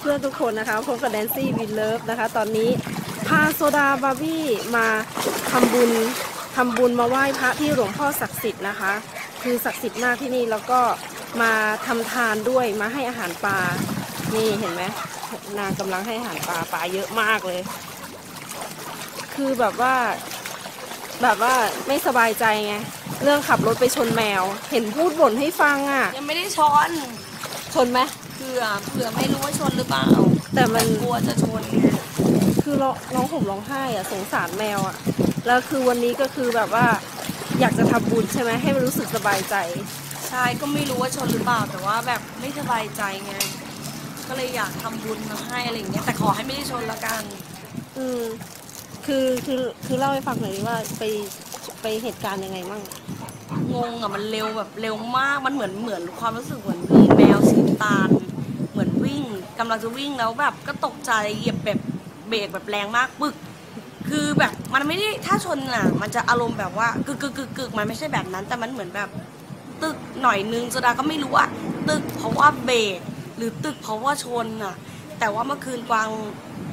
เพื่อนทุกคนนะคะพบกับแดนซี่วินเลิฟนะคะ ตอนนี้พาโซดาบาร์บี้มาทำบุญทำบุญมาไหว้พระที่หลวงพ่อศักดิ์สิทธิ์นะคะ คือศักดิ์สิทธิ์มากที่นี่แล้วก็มาทำทานด้วยมาให้อาหารปลา นี่เห็นไหมนางกำลังให้อาหารปลาปลาเยอะมากเลย คือแบบว่า แบบว่าไม่สบายใจไงเรื่องขับรถไปชนแมว เห็นพูดบ่นให้ฟังอะ ยังไม่ได้ช้อน ชนไหมเผื่อเผื่อไม่รู้ว่าชนหรือเปล่าแต่มันกลัวจะชนไงคือร้องร้องห่มร้องไห้อะสงสารแมวอะแล้วคือวันนี้ก็คือแบบว่า อยากจะทำบุญใช่ไหมให้มันรู้สึกสบายใจ ใช่ก็ไม่รู้ว่าชนหรือเปล่าแต่ว่าแบบไม่สบายใจไงก็เลยอยากทำบุญมาให้อะไรอย่างเงี้ยแต่ขอให้ไม่ได้ชนละกัน อืมคือคือคือเล่าให้ฟังหน่อยดิว่าไปไปเหตุการณ์ยังไงมั่งงงอะมันเร็วแบบเร็วมากมันเหมือนเหมือนความรู้สึกเหมือนมี แมวสีน้ำตาล เหมือนวิ่งกำลังจะวิ่งแล้วแบบก็ตกใจเหยียบแบบเบรกแบบแรงมากปึก คือแบบมันไม่ได้ถ้าชนอะ มันจะอารมณ์แบบว่ากึกกึกกึกกึกมันไม่ใช่แบบนั้น แต่มันเหมือนแบบตึกหน่อยนึงโซดาก็ไม่รู้อะตึกเพราะว่าเบรกหรือตึกเพราะว่าชนอะ แต่ว่าเมื่อคืนกวาง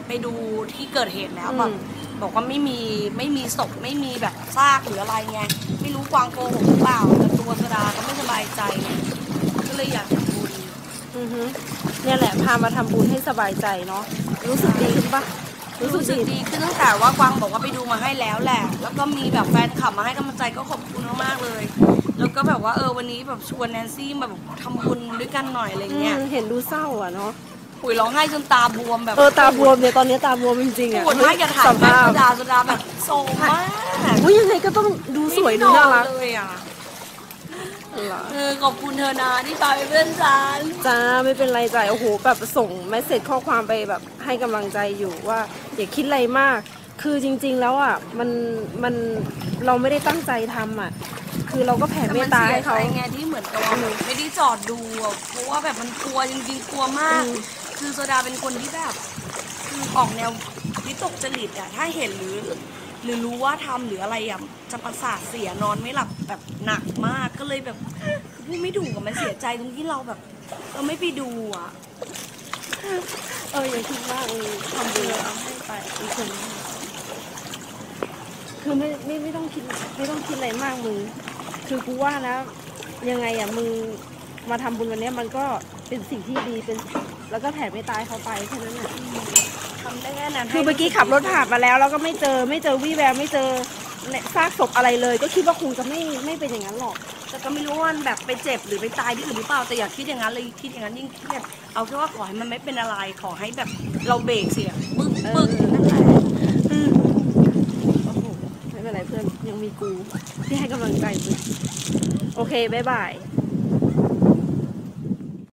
ไปดูที่เกิดเหตุแล้วแบบบอกว่าไม่มีไม่มีศพไม่มีแบบซากหรืออะไรไงไม่รู้กวางโกหกหรือเปล่าแต่ตัวโซดาก็ไม่สบายใจไงก็เลยอยากทำบุญ อือฮึเนี่ยแหละพามาทำบุญให้สบายใจเนาะรู้สึกดีขึ้นปะรู้รู้สึสึกกดีดีขึ้นตั้งแต่ว่ากวางบอกว่าไปดูมาให้แล้วแหละ แล้วก็มีแบบแฟนคลับมาให้กำลังใจก็ขอบคุณมากๆเลย แล้วก็แบบว่าเออวันนี้แบบชวนแนนซี่มาแบบทำบุญด้วยกันหน่อยอะไรอืเงี้ยมเห็นดูเศร้าอะเนาะปุ๋ยร้องไห้จนตาบวมแบบเออตาบวมเนี่ยตอนนี้ตาบวมจริงๆอะปวดมากอย่าถ่ายสแม่ภาพโซดาโซดาแบบโซมมากอุ้ยยังไงก็ต้องดูสวยดูน่ารัก ไม่ได้นอนเลยอะ เหรอ เออขอบคุณเธอนะที่ตายเป็นเพื่อนฉันจ้าไม่เป็นไรจ้ะโอ้โหแบบส่งเมสเซจข้อความไปแบบให้กำลังใจอยู่ว่าอย่าคิดอะไรมาก คือจริง ๆ แล้วอะมันมันเราไม่ได้ตั้งใจทำอะ คือเราก็แผ่แต่เมมัตนตาเสียให้ใจเขา ไงที่เหมือนกับว่าไม่ได้จอดดูอะเพราะว่าแบบมันกลัวจริงๆกลัวมาก อืม คือโซดาเป็นคนที่แบบคือออกแนววิตกจริตอะถ้าเห็นหรือ หรือรู้ว่าทำหรืออะไรอะจะประสาทเสียนอนไม่หลับแบบหนักมากก็เลยแบบพูดไม่ถูกอะมันเสียใจตรงที่เราแบบเราไม่ไปดูอะเอออย่าคิดมากเออทำบุญเอาให้ไปอีกคนคือไม่ไม่ไม่ต้องคิดไม่ต้องคิดอะไรมากมึงคือกูว่านะ ยังไงอะมึงมาทำบุญวันนี้มันก็เป็นสิ่งที่ดีเป็น แล้วก็แผ่เมตตาให้เขาไปแค่นั้นแหละ ทำได้แค่นั้นคือเมื่อกี้ขับรถผ่านมาแล้วแล้วก็ไม่เจอไม่เจอวี่แววไม่เจอซากศพอะไรเลย ก็คิดว่าคงจะไม่ไม่เป็นอย่างนั้นหรอก แต่ก็ไม่รู้ว่ามันแบบไปเจ็บหรือไปตายที่อื่นหรือเปล่าแต่อย่าคิดอย่างนั้นเลยคิดอย่างนั้นยิ่งเครียดเอาแค่ว่าขอให้มันไม่เป็นอะไรขอให้แบบเราเบรกเสียปึ้งปึ้งนั่นแหละอืมโอ้โหไม่เป็นไรเพื่อนยังมีกูที่ให้กำลังใจมึงโอเคบ๊ายบาย